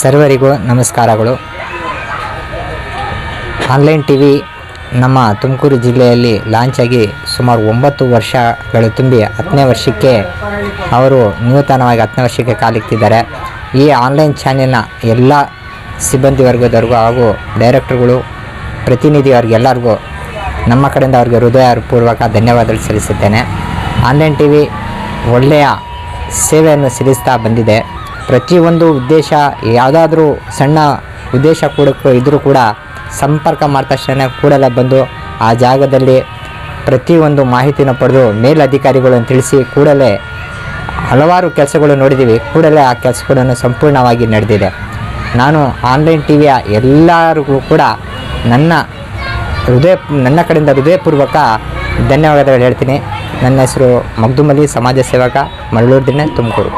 ಸರ್ವರಿಗೂ ನಮಸ್ಕಾರಗಳು. Online T V ನಮ್ಮ ತುಮಕೂರು ಜಿಲ್ಲೆಯಲ್ಲಿ ಲಾಂಚ್ ಆಗಿ ಸುಮಾರು ಒಂಬತ್ತು ವರ್ಷಗಳು ತುಂಬಿ ಹತ್ತನೇ ವರ್ಷಕ್ಕೆ ಅವರು ನೂತನವಾಗಿ ಹತ್ತನೇ ವರ್ಷಕ್ಕೆ ಕಾಲಿಕ್ತಿದ್ದಾರೆ ಈ ಆನ್ಲೈನ್ ಚಾನೆಲ್ನ ಎಲ್ಲ ಸಿಬ್ಬಂದಿ ವರ್ಗದವ್ರಿಗೂ ಹಾಗೂ ಡೈರೆಕ್ಟರ್ಗಳು ಪ್ರತಿನಿಧಿಯವ್ರಿಗೆಲ್ಲರಿಗೂ ನಮ್ಮ ಕಡೆಯಿಂದ ಅವ್ರಿಗೆ ಹೃದಯಪೂರ್ವಕ ಧನ್ಯವಾದಗಳು ಸಲ್ಲಿಸುತ್ತೇನೆ. ಆನ್ಲೈನ್ ಟಿ ವಿ ಒಳ್ಳೆಯ ಸೇವೆಯನ್ನು ಸಲ್ಲಿಸ್ತಾ ಬಂದಿದೆ. ಪ್ರತಿಯೊಂದು ಉದ್ದೇಶ, ಯಾವುದಾದ್ರೂ ಸಣ್ಣ ಉದ್ದೇಶ ಕೂಡ ಇದ್ದರೂ ಕೂಡ ಸಂಪರ್ಕ ಮಾಡಿದ ತಕ್ಷಣ ಕೂಡಲೇ ಬಂದು ಆ ಜಾಗದಲ್ಲಿ ಪ್ರತಿಯೊಂದು ಮಾಹಿತಿನ ಪಡೆದು ಮೇಲಧಿಕಾರಿಗಳನ್ನು ತಿಳಿಸಿ ಕೂಡಲೇ ಹಲವಾರು ಕೆಲಸಗಳು ನೋಡಿದ್ದೀವಿ. ಕೂಡಲೇ ಆ ಕೆಲಸಗಳನ್ನು ಸಂಪೂರ್ಣವಾಗಿ ನಡೆದಿದೆ. ನಾನು ಆನ್ಲೈನ್ ಟಿ ವಿಯ ಎಲ್ಲರಿಗೂ ಕೂಡ ನನ್ನ ಹೃದಯ, ನನ್ನ ಕಡೆಯಿಂದ ಹೃದಯಪೂರ್ವಕ ಧನ್ಯವಾದಗಳು ಹೇಳ್ತೀನಿ. ನನ್ನ ಹೆಸರು ಮಗ್ದುಮಲಿ, ಸಮಾಜ ಸೇವಕ ಮರಳೂರು ದಿನ ತುಮಕೂರು.